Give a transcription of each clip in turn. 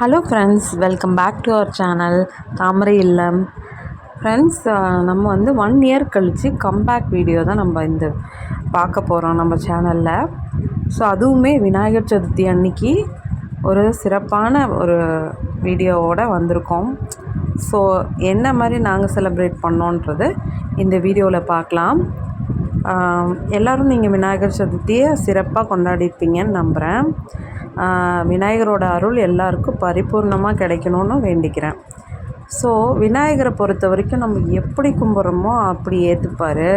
Hello friends welcome back to our channel Thamarai Illam friends நம்ம வந்து one year கழித்து comeback video தான் நம்ம இந்த பார்க்க போகிறோம் நம்ம சேனலில் ஸோ அதுவுமே விநாயகர் சதுர்த்தி அன்னைக்கு ஒரு சிறப்பான ஒரு வீடியோவோடு வந்திருக்கோம். ஸோ என்ன மாதிரி நாங்கள் செலிப்ரேட் பண்ணோன்றது இந்த வீடியோவில் பார்க்கலாம். எல்லோரும் நீங்கள் விநாயகர் சதுர்த்தியை சிறப்பாக கொண்டாடிருப்பீங்கன்னு நம்புகிறேன் விநாயகரோட அருள் எல்லாருக்கும் பரிபூர்ணமாக கிடைக்கணும்னு வேண்டிக்கிறேன். ஸோ விநாயகரை பொறுத்த வரைக்கும் நம்ம எப்படி கும்பிட்றோமோ அப்படி ஏற்றுப்பார்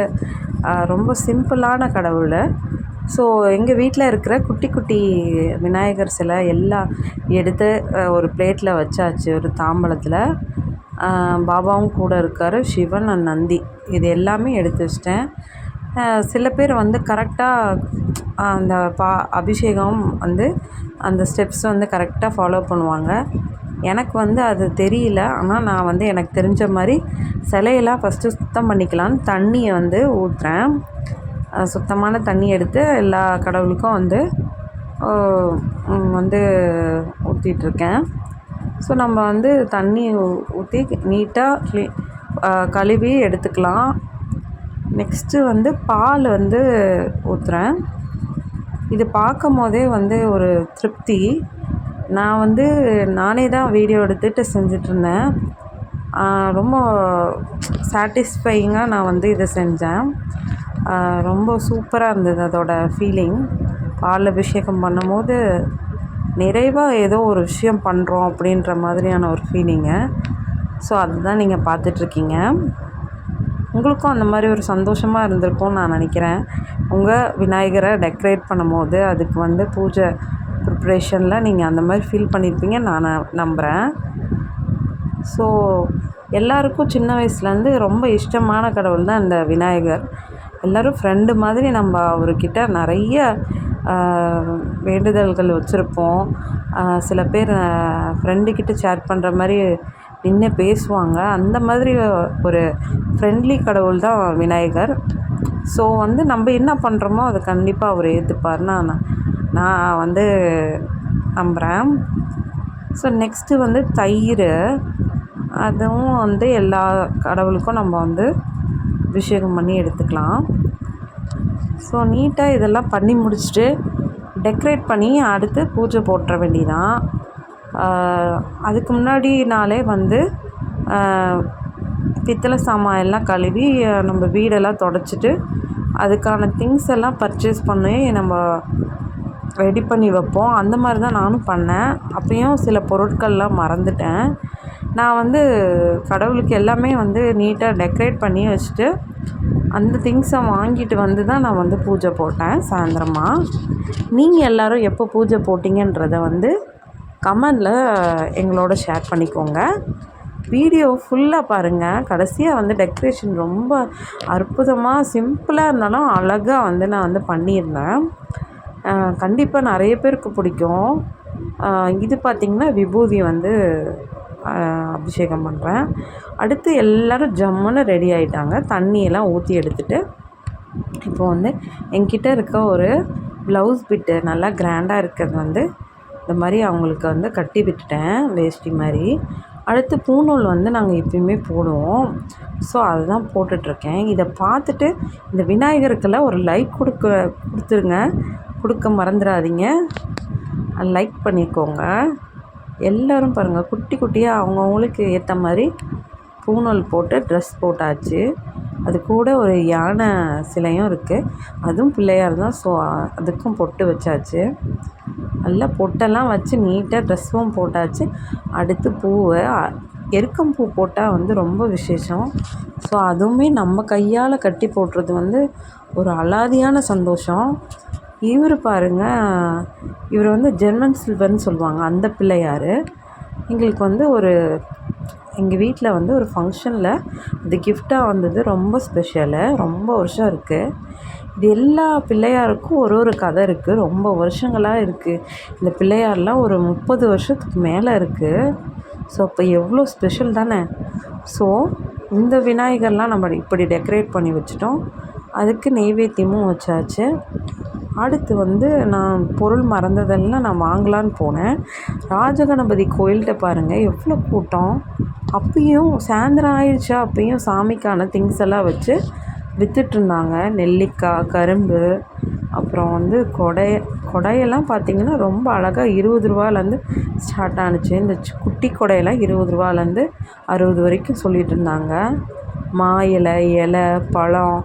ரொம்ப சிம்பிளான கடவுள். ஸோ எங்கள் வீட்டில் இருக்கிற குட்டி குட்டி விநாயகர் சிலை எல்லாம் எடுத்து ஒரு பிளேட்டில் வச்சாச்சு ஒரு தாம்பலத்தில். பாபாவும் கூட இருக்கார் சிவன் அண்ட் நந்தி. இது எல்லாமே எடுத்து வச்சிட்டேன். சில பேர் வந்து கரெக்டாக அந்த பா அபிஷேகம் வந்து அந்த ஸ்டெப்ஸ் வந்து கரெக்டாக ஃபாலோ பண்ணுவாங்க. எனக்கு வந்து அது தெரியல. ஆனால் நான் வந்து எனக்கு தெரிஞ்ச மாதிரி சிலையெல்லாம் ஃபஸ்ட்டு சுத்தம் பண்ணிக்கலான்னு தண்ணியை வந்து ஊற்றுறேன் சுத்தமான தண்ணி எடுத்து எல்லா கடவுளுக்கும் வந்து வந்து ஊற்றிட்டுருக்கேன் ஸோ நம்ம வந்து தண்ணி ஊற்றி நீட்டாக க்ளீ கழுவி எடுத்துக்கலாம். நெக்ஸ்ட்டு வந்து பால் வந்து ஊற்றுறேன் இது பார்க்கும் போதே வந்து ஒரு திருப்தி. நான் வந்து நானே தான் வீடியோ எடுத்துகிட்டு செஞ்சிட்ருந்தேன். ரொம்ப சாட்டிஸ்ஃபையிங்காக நான் வந்து இதை செஞ்சேன். ரொம்ப சூப்பராக இருந்தது அதோட ஃபீலிங் பால் அபிஷேகம் பண்ணும்போது நிறைவாக ஏதோ ஒரு விஷயம் பண்ணுறோம் அப்படின்ற மாதிரியான ஒரு ஃபீலிங்கு ஸோ அதுதான் நீங்கள் பார்த்துட்ருக்கீங்க. உங்களுக்கும் அந்த மாதிரி ஒரு சந்தோஷமாக இருந்திருக்கும்னு நான் நினைக்கிறேன். உங்கள் விநாயகரை டெக்கரேட் பண்ணும்போது அதுக்கு வந்து பூஜை ப்ரிப்ரேஷனில் நீங்கள் அந்த மாதிரி ஃபீல் பண்ணியிருப்பீங்க நான் நம்புகிறேன் ஸோ எல்லாருக்கும் சின்ன வயசுலேருந்து ரொம்ப இஷ்டமான கடவுள் தான் இந்த விநாயகர். எல்லோரும் ஃப்ரெண்டு மாதிரி நம்ம அவர்கிட்ட நிறைய வேண்டுதல்கள் வச்சுருப்போம். சில பேர் ஃப்ரெண்டுக்கிட்ட ஷேர் பண்ணுற மாதிரி நின்று பேசுவாங்க. அந்த மாதிரி ஒரு ஃப்ரெண்ட்லி கடவுள் தான் விநாயகர். ஸோ வந்து நம்ம என்ன பண்ணுறோமோ அதை கண்டிப்பாக அவர் ஏற்றுப்பார்னா நான் நான் வந்து நம்புகிறேன் ஸோ நெக்ஸ்ட்டு வந்து தயிர். அதுவும் வந்து எல்லா கடவுளுக்கும் நம்ம வந்து அபிஷேகம் பண்ணி எடுத்துக்கலாம். ஸோ நீட்டாக இதெல்லாம் பண்ணி முடிச்சுட்டு டெக்கரேட் பண்ணி அடுத்து பூஜை போட்டுற வேண்டிதான் அதுக்கு முன்னாடி நாளே வந்து பித்தளை சாமான் எல்லாம் கழுவி நம்ம வீடெல்லாம் தொடச்சிட்டு அதுக்கான திங்ஸ் எல்லாம் பர்ச்சேஸ் பண்ணி நம்ம ரெடி பண்ணி வைப்போம். அந்த மாதிரி தான் நானும் பண்ணேன். அப்பயும் சில பொருட்கள்லாம் மறந்துட்டேன். நான் வந்து கடவுளுக்கு எல்லாமே வந்து நீட்டாக டெக்கரேட் பண்ணி வச்சுட்டு அந்த திங்ஸை வாங்கிட்டு வந்து தான் நான் வந்து பூஜை போட்டேன் சாயந்தரமாக நீங்கள் எல்லோரும் எப்போ பூஜை போட்டிங்கன்றதை வந்து கமெண்டில் எங்களோட ஷேர் பண்ணிக்கோங்க. வீடியோ ஃபுல்லாக பாருங்கள் கடைசியாக வந்து டெக்கரேஷன் ரொம்ப அற்புதமாக சிம்பிளாக இருந்தாலும் அழகாக வந்து நான் வந்து பண்ணியிருந்தேன். கண்டிப்பாக நிறைய பேருக்கு பிடிக்கும். இது பார்த்திங்கன்னா விபூதி வந்து அபிஷேகம் பண்ணுறேன் அடுத்து எல்லோரும் ஜம்முன்னு ரெடி ஆகிட்டாங்க தண்ணியெல்லாம் ஊற்றி எடுத்துகிட்டு இப்போ வந்து என்கிட்ட இருக்க ஒரு ப்ளவுஸ் பிட்டு நல்லா கிராண்டாக இருக்கிறது வந்து இந்த மாதிரி அவங்களுக்கு வந்து கட்டி விட்டுட்டேன் வேஷ்டி மாதிரி. அடுத்து பூநூல் வந்து நாங்கள் எப்பயுமே போடுவோம். ஸோ அதுதான் போட்டுட்ருக்கேன். இதை பார்த்துட்டு இந்த விநாயகருக்கெல்லாம் ஒரு லைக் கொடுக்க கொடுத்துருங்க. கொடுக்க மறந்துடாதீங்க லைக் பண்ணிக்கோங்க. எல்லோரும் பாருங்கள் குட்டி குட்டியாக அவங்கவுங்களுக்கு ஏற்ற மாதிரி பூநூல் போட்டு ட்ரெஸ் போட்டாச்சு. அது கூட ஒரு யானை சிலையும் இருக்குது அதுவும் பிள்ளையார் தான் ஸோ அதுக்கும் பொட்டு வச்சாச்சு. நல்லா பொட்டெல்லாம் வச்சு நீட்டாக ட்ரெஸ்ஸும் போட்டாச்சு. அடுத்து பூவை எருக்கம் பூ போட்டால் வந்து ரொம்ப விசேஷம். ஸோ அதுவுமே நம்ம கையால் கட்டி போடுறது வந்து ஒரு அலாதியான சந்தோஷம். இவர் பாருங்க இவர் வந்து ஜெர்மன் சில்வர்னு சொல்லுவாங்க அந்த பிள்ளையார். எங்களுக்கு வந்து ஒரு எங்கள் வீட்டில் வந்து ஒரு ஃபங்க்ஷனில் இது கிஃப்டாக வந்தது ரொம்ப ஸ்பெஷலு ரொம்ப வருஷம் இருக்குது இது எல்லா பிள்ளையாருக்கும் ஒரு ஒரு கதை இருக்குது ரொம்ப வருஷங்களாக இருக்குது இந்த பிள்ளையார்லாம் ஒரு முப்பது வருஷத்துக்கு மேலே இருக்குது ஸோ அப்போ எவ்வளோ ஸ்பெஷல் தானே? ஸோ இந்த விநாயகர்லாம் நம்ம இப்படி டெக்கரேட் பண்ணி வச்சுட்டோம். அதுக்கு நெய்வேத்தியமும் வச்சாச்சு. அடுத்து வந்து நான் பொருள் மறந்ததெல்லாம் நான் வாங்கலான்னு போனேன். ராஜகணபதி கோயில்கிட்ட பாருங்கள் எவ்வளோ கூட்டம். அப்பயும் சாயந்தரம் ஆயிடுச்சா அப்பயும் சாமிக்கான திங்ஸ் எல்லாம் வச்சு விற்றுட்ருந்தாங்க நெல்லிக்காய் கரும்பு அப்புறம் வந்து கொடை கொடையெல்லாம் பார்த்திங்கன்னா ரொம்ப அழகாக இருபது ரூபாலேருந்து ஸ்டார்ட் ஆனுச்சு. இந்த குட்டி கொடையெல்லாம் இருபது ரூபாலேருந்து அறுபது வரைக்கும் சொல்லிகிட்டு இருந்தாங்க. மா இலை இலை பழம்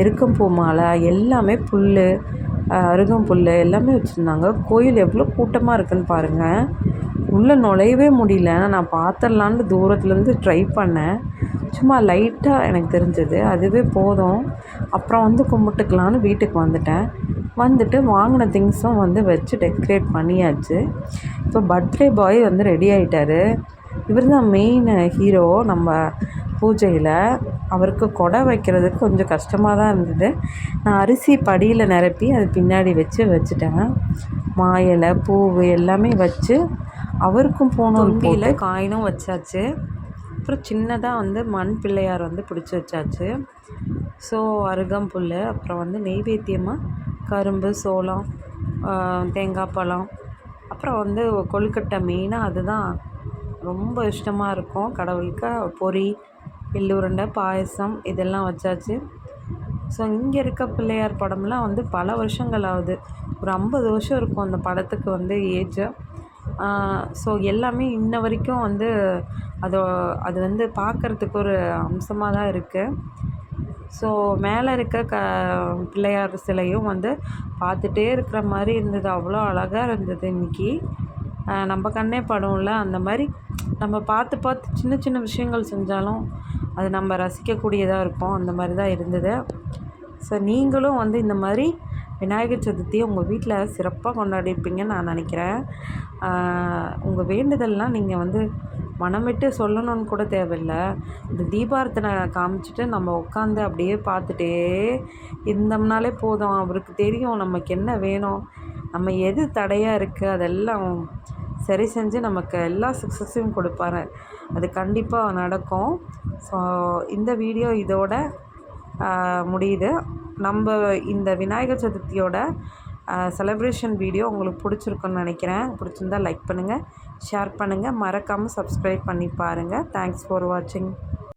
எருக்கம்பூ மாலை எல்லாமே புல் அருகம்புல் எல்லாமே வச்சுருந்தாங்க. கோயில் எவ்வளோ கூட்டமாக இருக்குதுன்னு பாருங்கள் உள்ளே நுழையவே முடியல. நான் பார்த்துடலான்னு தூரத்துலேருந்து ட்ரை பண்ணேன். சும்மா லைட்டாக எனக்கு தெரிஞ்சது. அதுவே போதும். அப்புறம் வந்து கும்பிட்டுக்கலான்னு வீட்டுக்கு வந்துட்டேன். வந்துட்டு வாங்கின திங்ஸும் வந்து வச்சு டெக்கரேட் பண்ணியாச்சு. இப்போ பர்த்டே பாய் வந்து ரெடி ஆகிட்டாரு இவர் தான் மெயின் ஹீரோ நம்ம பூஜையில். அவருக்கு கொடை வைக்கிறதுக்கு கொஞ்சம் கஷ்டமாக தான் இருந்தது. நான் அரிசி படியில் நிரப்பி அது பின்னாடி வச்சு வச்சுட்டேன். மா இலை பூ எல்லாமே வச்சு அவருக்கும் போகணும் போல காயினும் வச்சாச்சு. அப்புறம் சின்னதாக வந்து மண் பிள்ளையார் வந்து பிடிச்சி வச்சாச்சு. ஸோ அருகம்புல் அப்புறம் வந்து நெய்வேத்தியமாக கரும்பு சோளம் தேங்காய் பழம் அப்புறம் வந்து கொழுக்கட்டை மெயினாக அதுதான் ரொம்ப இஷ்டமாக இருக்கும். கடவுளுக்கு பொரி எள்ளு உருண்டை பாயசம் இதெல்லாம் வச்சாச்சு. ஸோ இங்கே இருக்க பிள்ளையார் படம்லாம் வந்து பல வருஷங்கள் ஆகுது. ஒரு ஐம்பது வருஷம் இருக்கும் அந்த படத்துக்கு வந்து ஏஜ் ஸோ எல்லாமே இன்ன வரைக்கும் வந்து அதோ அது வந்து பார்க்குறதுக்கு ஒரு அம்சமாக தான் இருக்குது ஸோ மேலே இருக்க க பிள்ளையார் சிலையும் வந்து பார்த்துட்டே இருக்கிற மாதிரி இருந்தது. அவ்வளோ அழகாக இருந்தது இன்றைக்கி நம்ம கண்ணே படம்ல. அந்த மாதிரி நம்ம பார்த்து பார்த்து சின்ன சின்ன விஷயங்கள் செஞ்சாலும் அது நம்ம ரசிக்கக்கூடியதாக இருக்கும். அந்த மாதிரி தான் இருந்தது. ஸோ நீங்களும் வந்து இந்த மாதிரி விநாயகர் சதுர்த்தியை உங்கள் வீட்டில் சிறப்பாக கொண்டாடிப்பீங்கன்னு நான் நினைக்கிறேன். உங்கள் வேண்டுதல்லாம் நீங்கள் வந்து மனமிட்டு சொல்லணும்னு கூட தேவையில்லை. இந்த தீபாரத்தனை காமிச்சிட்டு நம்ம உட்காந்து அப்படியே பார்த்துட்டே இருந்தோம்னாலே போதும். அவருக்கு தெரியும் நமக்கு என்ன வேணும் நம்ம எது தடையாக இருக்குது அதெல்லாம் சரி செஞ்சு நமக்கு எல்லா சக்ஸஸையும் கொடுப்பாரு. அது கண்டிப்பாக நடக்கும். ஸோ இந்த வீடியோ இதோட முடியுது. நம்ம இந்த விநாயகர் சதுர்த்தியோட செலப்ரேஷன் வீடியோ உங்களுக்கு பிடிச்சிருக்குன்னு நினைக்கிறேன். பிடிச்சிருந்தா லைக் பண்ணுங்கள் ஷேர் பண்ணுங்கள் மறக்காமல் சப்ஸ்கிரைப் பண்ணி பாருங்கள் தேங்க்ஸ் ஃபார் வாட்சிங்